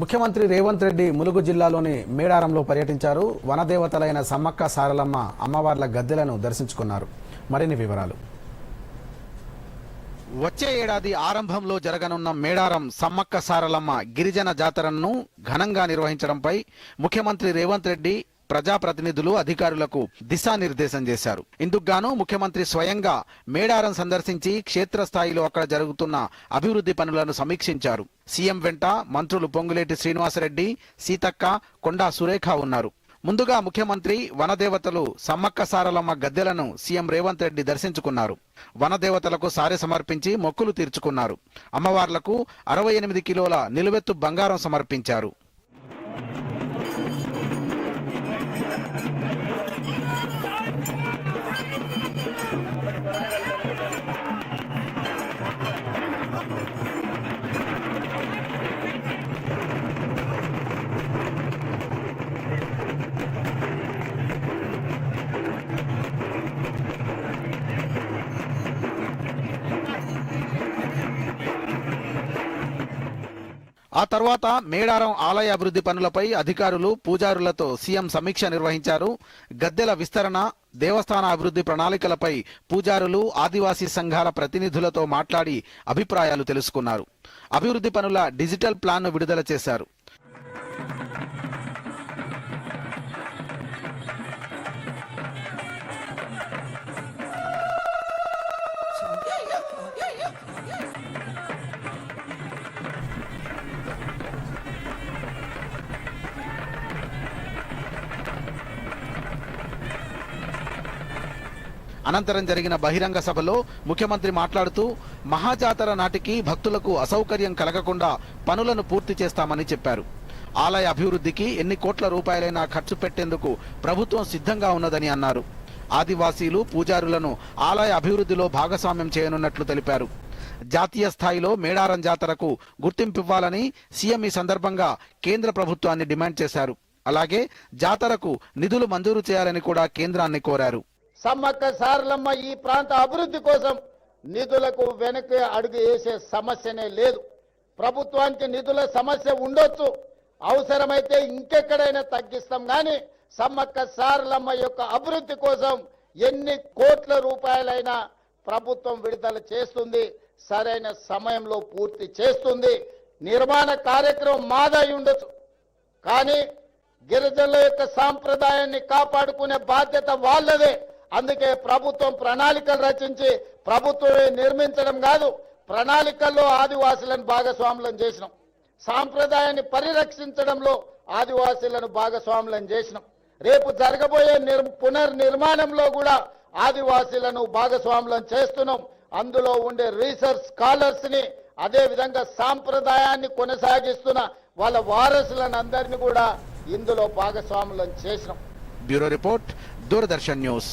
ముఖ్యమంత్రి రేవంత్ రెడ్డి ములుగు జిల్లాలోని మేడారంలో పర్యటించారు. వనదేవతలైన సమ్మక్క సారలమ్మ అమ్మవార్ల గద్దెలను దర్శించుకున్నారు. మరిన్ని వివరాలు. వచ్చే ఏడాది ఆరంభంలో జరగనున్న మేడారం సమ్మక్క సారలమ్మ గిరిజన జాతరను ఘనంగా నిర్వహించడంపై ముఖ్యమంత్రి రేవంత్ రెడ్డి ప్రజాప్రతినిధులు అధికారులకు దిశానిర్దేశం చేశారు. ఇందుకుగాను ముఖ్యమంత్రి స్వయంగా మేడారం సందర్శించి క్షేత్రస్థాయిలో అక్కడ జరుగుతున్న అభివృద్ధి పనులను సమీక్షించారు. సీఎం వెంట మంత్రులు పొంగులేటి శ్రీనివాసరెడ్డి సీతక్క కొండా సురేఖ ఉన్నారు. ముందుగా ముఖ్యమంత్రి వనదేవతలు సమ్మక్క సారలమ్మ గద్దెలను సీఎం రేవంత్ రెడ్డి దర్శించుకున్నారు. వనదేవతలకు సారె సమర్పించి మొక్కులు తీర్చుకున్నారు. అమ్మవార్లకు అరవై ఎనిమిది కిలోల నిలువెత్తు బంగారం సమర్పించారు. ఆ తర్వాత మేడారం ఆలయ అభివృద్ధి పనులపై అధికారులు పూజారులతో సీఎం సమీక్ష నిర్వహించారు. గద్దెల విస్తరణ దేవస్థాన అభివృద్ధి ప్రణాళికలపై పూజారులు ఆదివాసీ సంఘాల ప్రతినిధులతో మాట్లాడి అభిప్రాయాలు తెలుసుకున్నారు. అభివృద్ధి పనుల డిజిటల్ ప్లాన్ను విడుదల చేశారు. అనంతరం జరిగిన బహిరంగ సభలో ముఖ్యమంత్రి మాట్లాడుతూ మహాజాతర నాటికి భక్తులకు అసౌకర్యం కలగకుండా పనులను పూర్తి చేస్తామని చెప్పారు. ఆలయ అభివృద్ధికి ఎన్ని కోట్ల రూపాయలైనా ఖర్చు పెట్టేందుకు ప్రభుత్వం సిద్ధంగా ఉన్నదని అన్నారు. ఆదివాసీలు పూజారులను ఆలయ అభివృద్ధిలో భాగస్వామ్యం చేయనున్నట్లు తెలిపారు. జాతీయ స్థాయిలో మేడారం జాతరకు గుర్తింపివ్వాలని సీఎం ఈ సందర్భంగా కేంద్ర ప్రభుత్వాన్ని డిమాండ్ చేశారు. అలాగే జాతరకు నిధులు మంజూరు చేయాలని కూడా కేంద్రాన్ని కోరారు. సమ్మక్క సారలమ్మ ఈ ప్రాంత అభివృద్ధి కోసం నిధులకు వెనక్కి అడుగు వేసే సమస్యనే లేదు. ప్రభుత్వానికి నిధుల సమస్య ఉండొచ్చు. అవసరమైతే ఇంకెక్కడైనా తగ్గిస్తాం కానీ సమ్మక్క సారలమ్మ యొక్క అభివృద్ధి కోసం ఎన్ని కోట్ల రూపాయలైనా ప్రభుత్వం విడుదల చేస్తుంది. సరైన సమయంలో పూర్తి చేస్తుంది. నిర్మాణ కార్యక్రమం మాదై ఉండొచ్చు. కానీ గిరిజనుల యొక్క సాంప్రదాయాన్ని కాపాడుకునే బాధ్యత వాళ్ళదే. అందుకే ప్రభుత్వం ప్రణాళికలు రచించి ప్రభుత్వమే నిర్మించడం కాదు ప్రణాళికల్లో ఆదివాసులను భాగస్వాములను చేసినాం. సాంప్రదాయాన్ని పరిరక్షించడంలో ఆదివాసులను భాగస్వాములను చేసినాం. రేపు జరగబోయే నిర్ పునర్నిర్మాణంలో కూడా ఆదివాసీలను భాగస్వాములను చేస్తున్నాం. అందులో ఉండే రీసెర్చ్ స్కాలర్స్ని అదేవిధంగా సాంప్రదాయాన్ని కొనసాగిస్తున్న వాళ్ళ వారసులను అందరినీ కూడా ఇందులో భాగస్వాములను చేసినాం. Bureau report Doordarshan news.